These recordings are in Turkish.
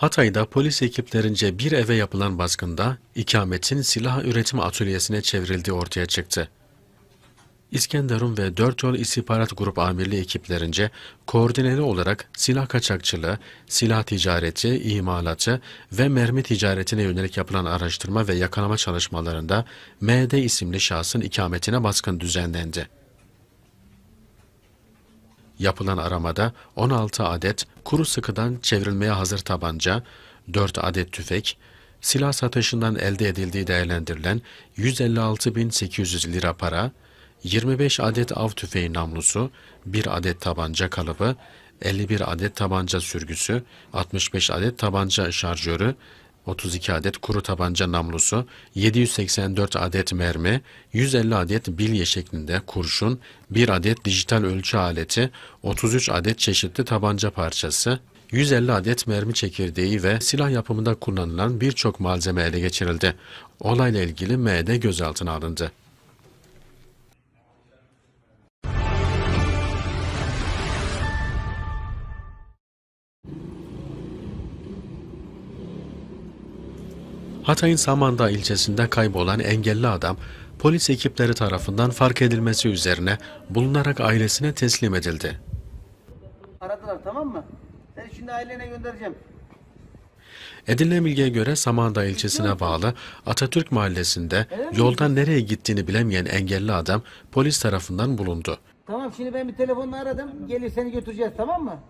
Hatay'da polis ekiplerince bir eve yapılan baskında ikametin silah üretim atölyesine çevrildiği ortaya çıktı. İskenderun ve Dört Yol İstihbarat Grup Amirliği ekiplerince koordineli olarak silah kaçakçılığı, silah ticareti, imalatı ve mermi ticaretine yönelik yapılan araştırma ve yakalama çalışmalarında MD isimli şahsın ikametine baskın düzenlendi. Yapılan aramada 16 adet kuru sıkıdan çevrilmeye hazır tabanca, 4 adet tüfek, silah satışından elde edildiği değerlendirilen 156.800 lira para, 25 adet av tüfeği namlusu, 1 adet tabanca kalıbı, 51 adet tabanca sürgüsü, 65 adet tabanca şarjörü, 32 adet kuru tabanca namlusu, 784 adet mermi, 150 adet bilye şeklinde kurşun, 1 adet dijital ölçü aleti, 33 adet çeşitli tabanca parçası, 150 adet mermi çekirdeği ve silah yapımında kullanılan birçok malzeme ele geçirildi. Olayla ilgili MD gözaltına alındı. Hatay'ın Samandağ ilçesinde kaybolan engelli adam, polis ekipleri tarafından fark edilmesi üzerine bulunarak ailesine teslim edildi. Aradılar tamam mı? Seni şimdi ailene göndereceğim. Edilen bilgiye göre Samandağ ilçesine bağlı Atatürk mahallesinde yoldan nereye gittiğini bilemeyen engelli adam polis tarafından bulundu. Tamam şimdi ben bir telefonla aradım. Gelir seni götüreceğiz tamam mı?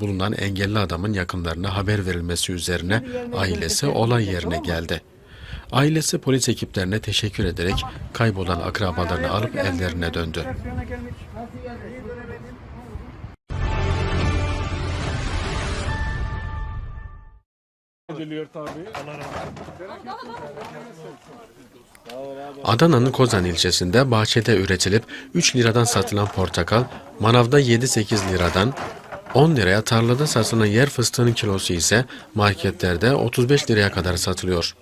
Bulunan engelli adamın yakınlarına haber verilmesi üzerine ailesi olay yerine geldi. Ailesi polis ekiplerine teşekkür ederek kaybolan akrabalarını alıp ellerine döndü. Adana'nın Kozan ilçesinde bahçede üretilip 3 liradan satılan portakal, manavda 7-8 liradan, 10 liraya tarlada satılan yer fıstığının kilosu ise marketlerde 35 liraya kadar satılıyor.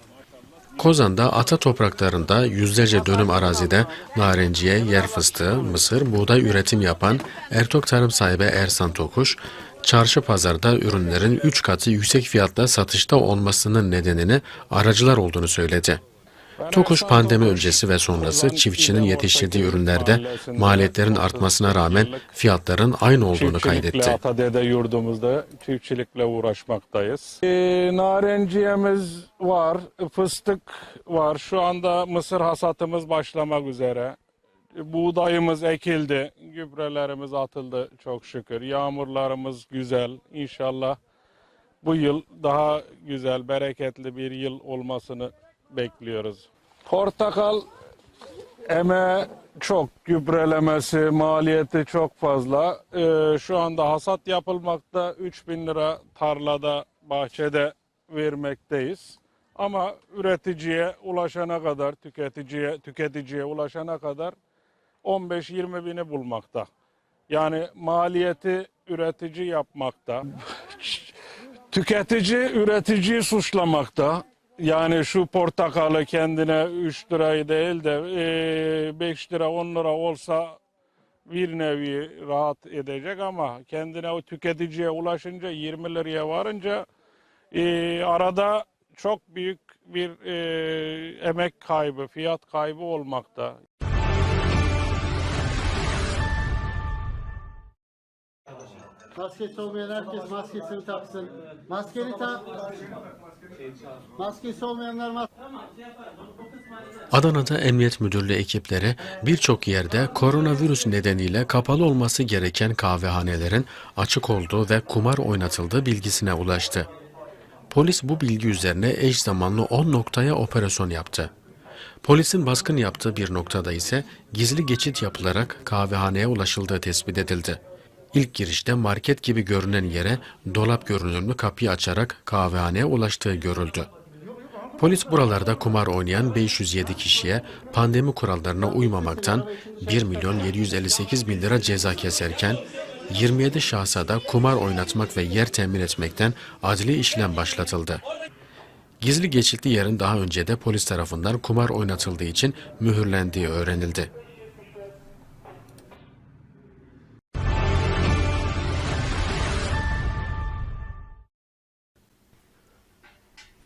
Kozan'da ata topraklarında yüzlerce dönüm arazide narenciye, yer fıstığı, mısır, buğday üretim yapan Ertok Tarım sahibi Ersan Tokuş, çarşı pazarda ürünlerin 3 katı yüksek fiyatla satışta olmasının nedenini aracılar olduğunu söyledi. Tokuş pandemi öncesi ve sonrası çiftçinin yetiştirdiği ürünlerde maliyetlerin artmasına rağmen fiyatların aynı olduğunu kaydetti. Atadede yurdumuzda çiftçilikle uğraşmaktayız. Ee, narenciyemiz var, fıstık var. Şu anda mısır hasatımız başlamak üzere. Buğdayımız ekildi, gübrelerimiz atıldı çok şükür. Yağmurlarımız güzel. İnşallah bu yıl daha güzel, bereketli bir yıl olmasını bekliyoruz. Portakal Eme çok gübrelemesi, maliyeti çok fazla. Ee, şu anda hasat yapılmakta. 3000 lira tarlada, bahçede vermekteyiz. Ama üreticiye ulaşana kadar, tüketiciye tüketiciye ulaşana kadar 15-20 bini bulmakta. Yani maliyeti üretici yapmakta. Tüketici üreticiyi suçlamakta. Yani şu portakalı kendine 3 lirayı değil de 5 lira 10 lira olsa bir nevi rahat edecek ama kendine o tüketiciye ulaşınca 20 liraya varınca e, arada çok büyük bir e, emek kaybı, fiyat kaybı olmakta. Maskesi olmayan herkes maskesini taksın. Maskeni tak. Maskesi olmayanlar. Adana'da Emniyet Müdürlüğü ekipleri birçok yerde koronavirüs nedeniyle kapalı olması gereken kahvehanelerin açık olduğu ve kumar oynatıldığı bilgisine ulaştı. Polis bu bilgi üzerine eş zamanlı 10 noktaya operasyon yaptı. Polisin baskın yaptığı bir noktada ise gizli geçit yapılarak kahvehaneye ulaşıldığı tespit edildi. İlk girişte market gibi görünen yere dolap görünümlü kapıyı açarak kahvehaneye ulaştığı görüldü. Polis buralarda kumar oynayan 507 kişiye pandemi kurallarına uymamaktan 1 milyon 758 bin lira ceza keserken 27 şahsa da kumar oynatmak ve yer temin etmekten adli işlem başlatıldı. Gizli geçitli yerin daha önce de polis tarafından kumar oynatıldığı için mühürlendiği öğrenildi.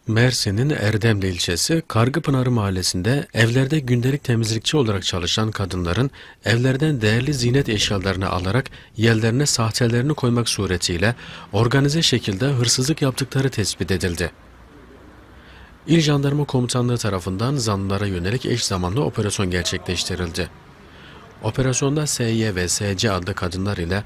Mersin'in Erdemli ilçesi Kargıpınarı mahallesinde evlerde gündelik temizlikçi olarak çalışan kadınların evlerden değerli ziynet eşyalarını alarak yerlerine sahtelerini koymak suretiyle organize şekilde hırsızlık yaptıkları tespit edildi. İl Jandarma Komutanlığı tarafından zanlılara yönelik eş zamanlı operasyon gerçekleştirildi. Operasyonda SY ve SC adlı kadınlar ile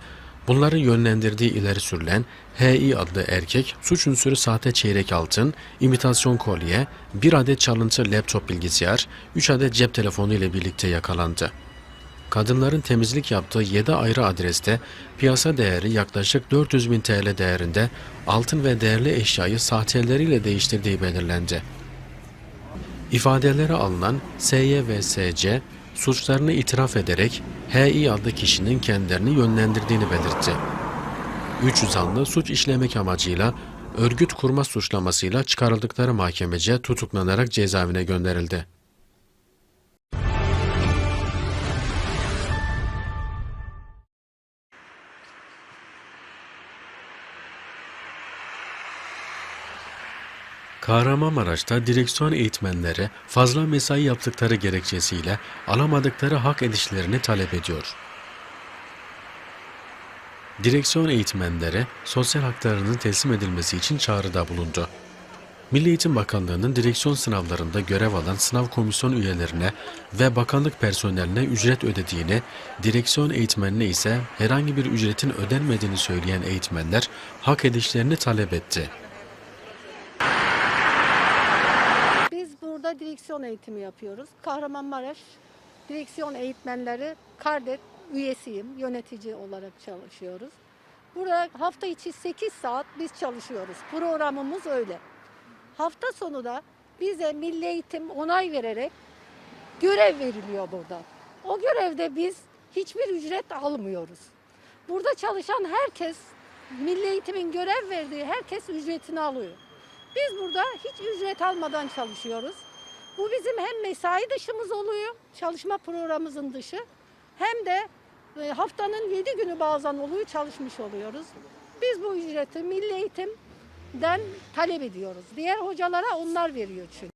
bunların yönlendirdiği ileri sürülen HI adlı erkek suç unsuru sahte çeyrek altın, imitasyon kolye, bir adet çalıntı laptop bilgisayar, 3 adet cep telefonu ile birlikte yakalandı. Kadınların temizlik yaptığı 7 ayrı adreste piyasa değeri yaklaşık 400 bin TL değerinde altın ve değerli eşyayı sahteleriyle değiştirdiği belirlendi. İfadelere alınan SY ve SC suçlarını itiraf ederek HI adlı kişinin kendilerini yönlendirdiğini belirtti. Üç zanlı suç işlemek amacıyla örgüt kurma suçlamasıyla çıkarıldıkları mahkemece tutuklanarak cezaevine gönderildi. Kahramanmaraş'ta direksiyon eğitmenleri fazla mesai yaptıkları gerekçesiyle alamadıkları hak edişlerini talep ediyor. Direksiyon eğitmenleri sosyal haklarının teslim edilmesi için çağrıda bulundu. Milli Eğitim Bakanlığı'nın direksiyon sınavlarında görev alan sınav komisyon üyelerine ve bakanlık personeline ücret ödediğini, direksiyon eğitmenine ise herhangi bir ücretin ödenmediğini söyleyen eğitmenler hak edişlerini talep etti. Direksiyon eğitimi yapıyoruz. Kahramanmaraş direksiyon eğitmenleri Kardet üyesiyim. Yönetici olarak çalışıyoruz. Burada hafta içi 8 saat biz çalışıyoruz. Programımız öyle. Hafta sonu da bize milli eğitim onay vererek görev veriliyor burada. O görevde biz hiçbir ücret almıyoruz. Burada çalışan herkes, milli eğitimin görev verdiği herkes ücretini alıyor. Biz burada hiç ücret almadan çalışıyoruz. Bu bizim hem mesai dışımız oluyor, çalışma programımızın dışı, hem de e, haftanın 7 günü bazen oluyor çalışmış oluyoruz. Biz bu ücreti milli eğitimden talep ediyoruz. Diğer hocalara onlar veriyor çünkü.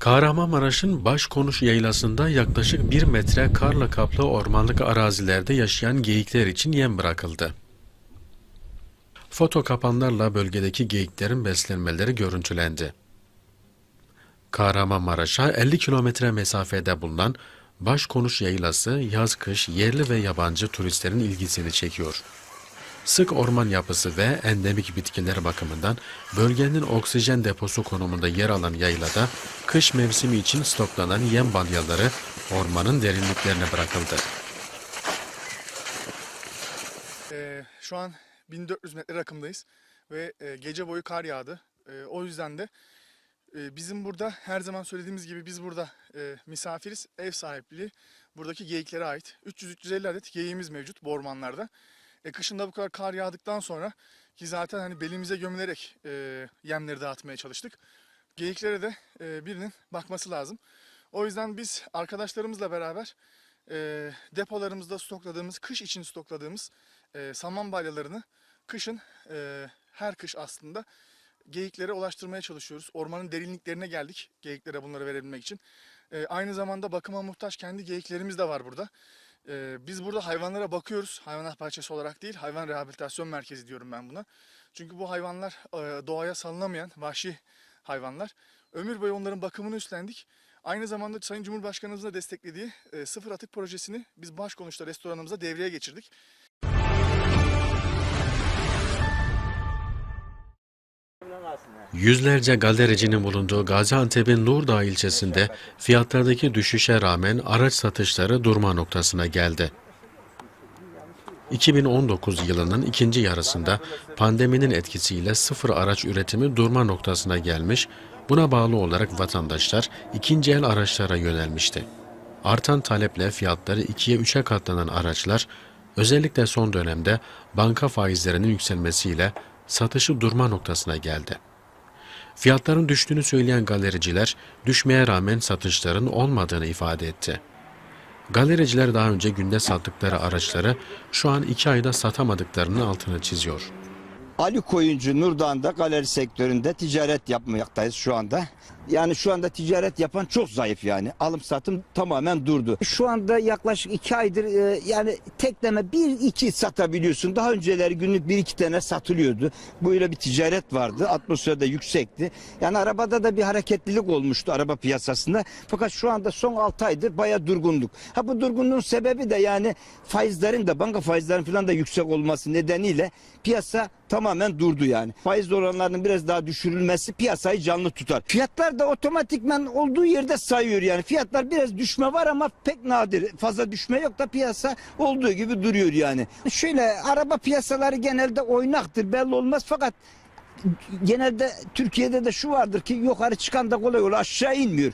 Kahramanmaraş'ın Başkonuş Yaylası'nda yaklaşık 1 metre karla kaplı ormanlık arazilerde yaşayan geyikler için yem bırakıldı. Foto kapanlarla bölgedeki geyiklerin beslenmeleri görüntülendi. Kahramanmaraş'a 50 kilometre mesafede bulunan Başkonuş Yaylası yaz-kış yerli ve yabancı turistlerin ilgisini çekiyor. Sık orman yapısı ve endemik bitkiler bakımından bölgenin oksijen deposu konumunda yer alan yaylada kış mevsimi için stoklanan yem balyaları ormanın derinliklerine bırakıldı. Ee, şu an 1400 metre rakımdayız ve e, gece boyu kar yağdı. E, o yüzden de e, bizim burada her zaman söylediğimiz gibi biz burada e, misafiriz. Ev sahipliği buradaki geyiklere ait. 300-350 adet geyiğimiz mevcut bu ormanlarda. E, kışında bu kadar kar yağdıktan sonra ki zaten hani belimize gömülerek e, yemleri dağıtmaya çalıştık. Geyiklere de e, birinin bakması lazım. O yüzden biz arkadaşlarımızla beraber e, depolarımızda stokladığımız, kış için stokladığımız e, saman balyalarını kışın e, her kış aslında geyiklere ulaştırmaya çalışıyoruz. Ormanın derinliklerine geldik geyiklere bunları verebilmek için. E, aynı zamanda bakıma muhtaç kendi geyiklerimiz de var burada. E, biz burada hayvanlara bakıyoruz. Hayvanat bahçesi olarak değil, hayvan rehabilitasyon merkezi diyorum ben buna. Çünkü bu hayvanlar e, doğaya salınamayan vahşi hayvanlar. Ömür boyu onların bakımını üstlendik. Aynı zamanda Sayın Cumhurbaşkanımızın da desteklediği e, sıfır atık projesini biz Başkonuş'ta restoranımıza devreye geçirdik. Yüzlerce galericinin bulunduğu Gaziantep'in Nurdağ ilçesinde fiyatlardaki düşüşe rağmen araç satışları durma noktasına geldi. 2019 yılının ikinci yarısında pandeminin etkisiyle sıfır araç üretimi durma noktasına gelmiş, buna bağlı olarak vatandaşlar ikinci el araçlara yönelmişti. Artan taleple fiyatları ikiye üçe katlanan araçlar, özellikle son dönemde banka faizlerinin yükselmesiyle satışı durma noktasına geldi. Fiyatların düştüğünü söyleyen galericiler, düşmeye rağmen satışların olmadığını ifade etti. Galericiler daha önce günde sattıkları araçları şu an iki ayda satamadıklarının altını çiziyor. Ali Koyuncu Nurdan'da galeri sektöründe ticaret yapmaktayız şu anda. Yani şu anda ticaret yapan çok zayıf yani. Alım satım tamamen durdu. Şu anda yaklaşık iki aydır e, yani tekleme bir iki satabiliyorsun. Daha önceleri günlük bir iki tane satılıyordu. Böyle bir ticaret vardı. Atmosfer de yüksekti. Yani arabada da bir hareketlilik olmuştu araba piyasasında. Fakat şu anda son 6 aydır baya durgunluk. Ha bu durgunluğun sebebi de yani faizlerin de banka faizlerin falan da yüksek olması nedeniyle piyasa tamamen durdu yani. Faiz oranlarının biraz daha düşürülmesi piyasayı canlı tutar. Fiyatlar da otomatikman olduğu yerde sayıyor yani. Fiyatlar biraz düşme var ama pek nadir. Fazla düşme yok da piyasa olduğu gibi duruyor yani. Şöyle araba piyasaları genelde oynaktır belli olmaz fakat genelde Türkiye'de de şu vardır ki yukarı çıkan da kolay olur aşağı inmiyor.